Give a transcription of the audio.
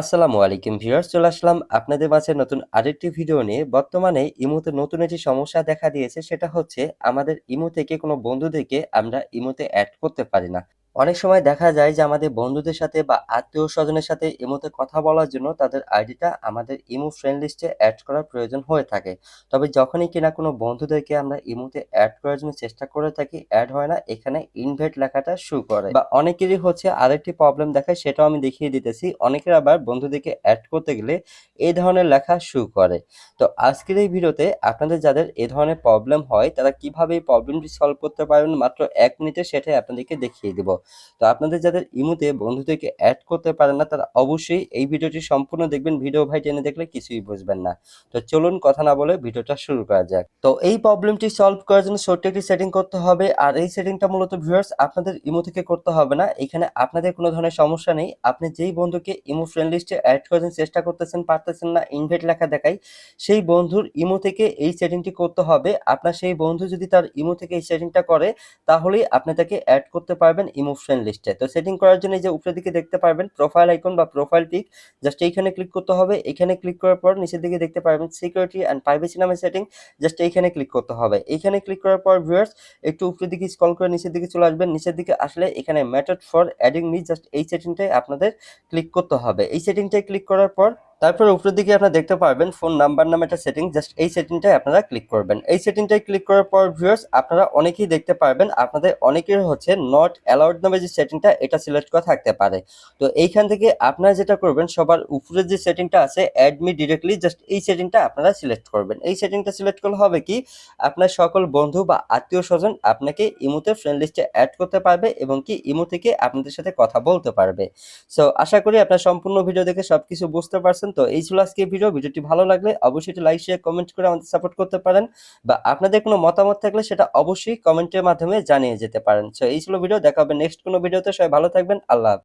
আসসালামু আলাইকুম ভিউয়ার্স, চলে আসলাম আপনাদের মাঝে নতুন আরেকটি ভিডিও নিয়ে। বর্তমানে ইমোতে নতুন একটি সমস্যা দেখা দিয়েছে, সেটা হচ্ছে আমাদের ইমো থেকে কোনো বন্ধু থেকে আমরা ইমোতে অ্যাড করতে পারি না। অনেক সময় দেখা যায় যে আমাদের বন্ধুদের সাথে বা আত্মীয় স্বজনের সাথে ইমোতে কথা বলার জন্য তাদের আইডিটা আমাদের ইমো ফ্রেন্ড লিস্টে অ্যাড করার প্রয়োজন হয়ে থাকে। তবে যখনই কিনা কোনো বন্ধুদেরকে আমরা ইমোতে অ্যাড করার জন্য চেষ্টা করে থাকি অ্যাড হয় না, এখানে ইনভাইট লেখাটা শু করে। বা অনেকেরই হচ্ছে আরেকটি প্রবলেম দেখায়, সেটাও আমি দেখিয়ে দিতেছি। অনেকের আবার বন্ধুদেরকে অ্যাড করতে গেলে এই ধরনের লেখা শু করে। তো আজকের এই ভিডিওতে আপনাদের যাদের এ ধরনের প্রবলেম হয়, তারা কীভাবে এই প্রবলেমটি সলভ করতে পারবেন মাত্র এক মিনিটে সেটাই আপনাদেরকে দেখিয়ে দিব। তো আপনাদের যাদের ইমুতে বন্ধুদেরকে অ্যাড করতে পারেন না, তারা অবশ্যই এই ভিডিওটি সম্পূর্ণ দেখবেন। ভিডিও ভাই টেনে দেখলে কিছুই বুঝবেন না। তো চলুন কথা না বলে ভিডিওটা শুরু করা যাক। তো এই প্রবলেমটি সলভ করার জন্য ছোট্ট একটি সেটিং করতে হবে। আর এই সেটিংটা মূলত ভিউয়ার্স আপনাদের ইমো থেকে করতে হবে না। এখানে আপনাদের কোনো ধরনের সমস্যা নেই। আপনি যেই বন্ধুকে ইমো ফ্রেন্ড লিস্টে অ্যাড করার চেষ্টা করতেছেন, পারতেছেন না ইনভাইট লেখা দেখাই, সেই বন্ধুর ইমো থেকে এই সেটিংটি করতে হবে। আপনার সেই বন্ধু যদি তার ইমো থেকে এই সেটিংটা করে, তাহলেই আপনি তাকে অ্যাড করতে পারবেন ইমো ফ্রেন্ড লিস্টে তো সেটিং করার জন্য যে উপরের দিকে দেখতে পারবেন প্রোফাইল আইকন বা প্রোফাইল পিক জাস্ট এইখানে ক্লিক করতে হবে। এখানে ক্লিক করার পর নিচের দিকে দেখতে পারবেন সিকিউরিটি অ্যান্ড প্রাইভেসি নামের সেটিং জাস্ট এইখানে ক্লিক করতে হবে। এইখানে ক্লিক করার পর ভিউয়ার্স একটু উপরের দিকে স্কল করে নিচের দিকে চলে আসবেন। নিচের দিকে আসলে এখানে method for adding me just এই সেটিংটাই আপনাদের ক্লিক করতে হবে। এই সেটিংটাই ক্লিক করার পর তারপর উপরের দিকে আপনারা দেখতে পারবেন ফোন নাম্বার নামে একটা সেটিং জাস্ট এই সেটিংটাই আপনারা ক্লিক করবেন। এই সেটিংটাই ক্লিক করার পর ভিউয়ার্স আপনারা অনেকেই দেখতে পারবেন, আপনাদের অনেকের হচ্ছে নট অ্যালাউড নামে যে সেটিংটা এটা সিলেক্ট করা থাকতে পারে। তো এইখান থেকে আপনারা যেটা করবেন, সবার উপরে যে সেটিংটা আছে অ্যাডমি ডিরেক্টলি জাস্ট এই সেটিংটা আপনারা সিলেক্ট করবেন। এই সেটিংটা সিলেক্ট করলে হবে কি, আপনার সকল বন্ধু বা আত্মীয় স্বজন আপনাকে ইমোতে ফ্রেন্ড লিস্টে অ্যাড করতে পারবে এবং কি ইমো থেকে আপনাদের সাথে কথা বলতে পারবে। সো আশা করি আপনার সম্পূর্ণ ভিডিও দেখে সবকিছু বুঝতে পারছেন। তো এই ছিল আজকে ভিডিও ভিডিওটি ভালো লাগলে অবশ্যই একটু লাইক শেয়ার কমেন্ট করে আমাদের সাপোর্ট করতে পারেন। বা আপনাদের কোনো মতামত থাকলে সেটা অবশ্যই কমেন্টের মাধ্যমে জানিয়ে যেতে পারেন। তো এই ছিল ভিডিও দেখা হবে নেক্সট কোনো ভিডিওতে সবাই ভালো থাকবেন। আল্লাহ।